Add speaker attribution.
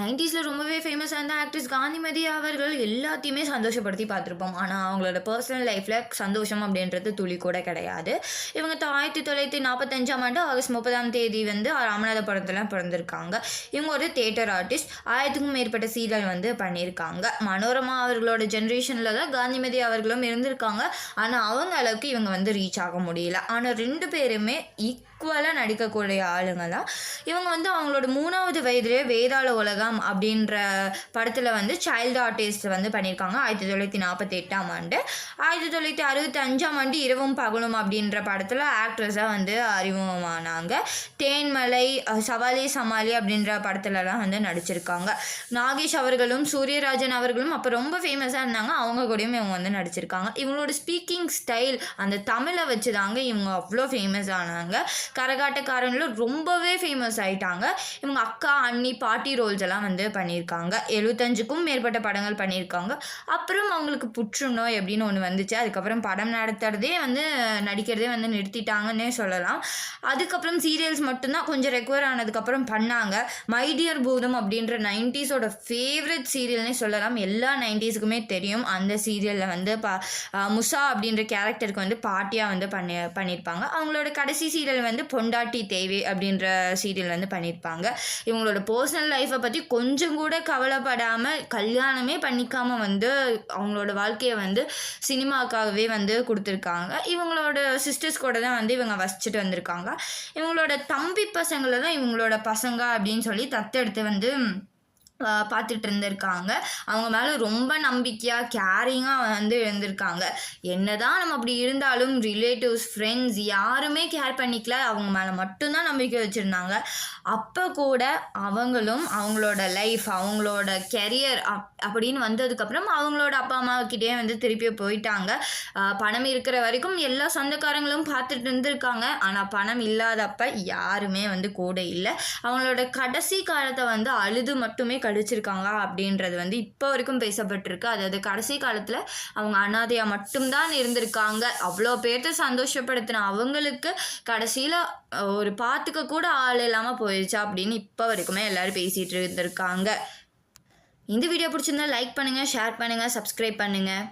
Speaker 1: நைன்டிஸில் ரொம்பவே ஃபேமஸாக இருந்த ஆக்ட்ரஸ் காந்திமதி அவர்கள் எல்லாத்தையுமே சந்தோஷப்படுத்தி பார்த்துருப்போம். ஆனால் அவங்களோட பர்சனல் லைஃப்பில் சந்தோஷம் அப்படின்றது துளி கூட கிடையாது. இவங்க த- ஆயிரத்தி தொள்ளாயிரத்தி நாற்பத்தஞ்சாம் ஆண்டு ஆகஸ்ட் முப்பதாம் தேதி வந்து ராமநாதபுரத்தில் பிறந்திருக்காங்க. இவங்க ஒரு தேட்டர் ஆர்டிஸ்ட் ஆயிரத்துக்கும் மேற்பட்ட சீரியல் வந்து பண்ணியிருக்காங்க. மனோரமா அவர்களோட ஜென்ரேஷனில் தான் காந்திமதி அவர்களும் இருந்திருக்காங்க. ஆனால் அவங்க அளவுக்கு இவங்க வந்து ரீச் ஆக முடியல. ஆனால் ரெண்டு பேருமே ஈக்குவலாக நடிக்கக்கூடிய ஆளுங்க தான் இவங்க வந்து அவங்களோட மூணாவது வயதிலே வேதாள உலகம் அப்படின்ற படத்தில் வந்து சைல்டு ஆர்டிஸ்ட் வந்து பண்ணியிருக்காங்க. ஆயிரத்தி தொள்ளாயிரத்தி நாற்பத்தி எட்டாம் ஆண்டு. ஆயிரத்தி தொள்ளாயிரத்தி அறுபத்தி அஞ்சாம் ஆண்டு இரவும் பகலும் அப்படின்ற படத்தில் ஆக்ட்ரஸாக வந்து அறிமுகமானாங்க. தேன்மலை சவாலி சவாலே சமாளி அப்படின்ற படத்துலலாம் வந்து நடிச்சிருக்காங்க. நாகேஷ் அவர்களும் சூரியராஜன் அவர்களும் அப்போ ரொம்ப ஃபேமஸாக இருந்தாங்க. அவங்க கூடயும் இவங்க வந்து நடிச்சிருக்காங்க. இவங்களோட ஸ்பீக்கிங் ஸ்டைல் அந்த தமிழை வச்சு தாங்க இவங்க அவ்வளோ ஃபேமஸ் ஆனாங்க. கரகாட்டக்காரங்களும் ரொம்பவே ஃபேமஸ் ஆயிட்டாங்க. இவங்க அக்கா அண்ணி பாட்டி ரோல்ஸ் எல்லாம் வந்து பண்ணியிருக்காங்க. எழுபத்தஞ்சுக்கும் மேற்பட்ட படங்கள் பண்ணியிருக்காங்க. அப்புறம் அவங்களுக்கு புற்றுநோய் அப்படின்னு ஒன்று வந்துச்சு. அதுக்கப்புறம் படம் நடத்துறதே வந்து நடிக்கிறதே வந்து நிறுத்திட்டாங்கன்னே சொல்லலாம். அதுக்கப்புறம் சீரியல்ஸ் மட்டும்தான் கொஞ்சம் ரெக்குவர் ஆனதுக்கப்புறம் பண்ணாங்க. மைடியர் பூதம் அப்படின்ற நைன்டிஸோட ஃபேவரட் சீரியல்னே சொல்லலாம். எல்லா நைன்டிஸுக்குமே தெரியும். அந்த சீரியலில் வந்து பா முசா அப்படின்ற கேரக்டருக்கு வந்து பாட்டியாக வந்து பண்ணி பண்ணியிருப்பாங்க. அவங்களோட கடைசி சீரியல் வந்து பொண்டாட்டி தேவை அப்படின்ற சீரியல் வந்து பண்ணியிருப்பாங்க இவங்களோட பர்சனல் லைஃப்பை பற்றி கொஞ்சம் கூட கவலைப்படாமல் கல்யாணமே பண்ணிக்காமல் வந்து அவங்களோட வாழ்க்கையை வந்து சினிமாக்காகவே வந்து கொடுத்துருக்காங்க. இவங்களோட சிஸ்டர்ஸ் கூட தான் வந்து இவங்க வசிச்சுட்டு வந்திருக்காங்க. இவங்களோட தம்பி பசங்களை தான் இவங்களோட பசங்க அப்படின்னு சொல்லி தத்தெடுத்து வந்து பார்த்துட்டு இருந்திருக்காங்க. அவங்க மேலே ரொம்ப நம்பிக்கையாக கேரிங்காக வந்து இருந்திருக்காங்க. என்ன தான் நம்ம அப்படி இருந்தாலும் ரிலேட்டிவ்ஸ் ஃப்ரெண்ட்ஸ் யாருமே கேர் பண்ணிக்கல. அவங்க மேலே மட்டும்தான் நம்பிக்கை வச்சுருந்தாங்க. அப்போ கூட அவங்களும் அவங்களோட லைஃப் அவங்களோட கெரியர் அப் அப்படின்னு வந்ததுக்கப்புறம் அவங்களோட அப்பா அம்மாக்கிட்டே வந்து திருப்பி போயிட்டாங்க. பணம் இருக்கிற வரைக்கும் எல்லா சொந்தக்காரங்களும் பார்த்துட்டு இருந்திருக்காங்க. ஆனால் பணம் இல்லாதப்ப யாருமே வந்து கூட இல்லை. அவங்களோட கடைசி காலத்தை வந்து அழுது மட்டுமே கழிச்சிருக்காங்களா அப்படின்றது வந்து இப்போ வரைக்கும் பேசப்பட்டிருக்கு. அதாவது கடைசி காலத்தில் அவங்க அனாதையாக மட்டும்தான் இருந்திருக்காங்க. அவ்வளோ பேர்த்த சந்தோஷப்படுத்தின அவங்களுக்கு கடைசியில் ஒரு பார்த்துக்க கூட ஆள் இல்லாமல் போயிடுச்சு அப்படின்னு இப்போ வரைக்குமே எல்லாரும் பேசிகிட்டு இருந்திருக்காங்க. இந்த வீடியோ பிடிச்சிருந்தா லைக் பண்ணுங்கள் ஷேர் பண்ணுங்கள் சப்ஸ்கிரைப் பண்ணுங்கள்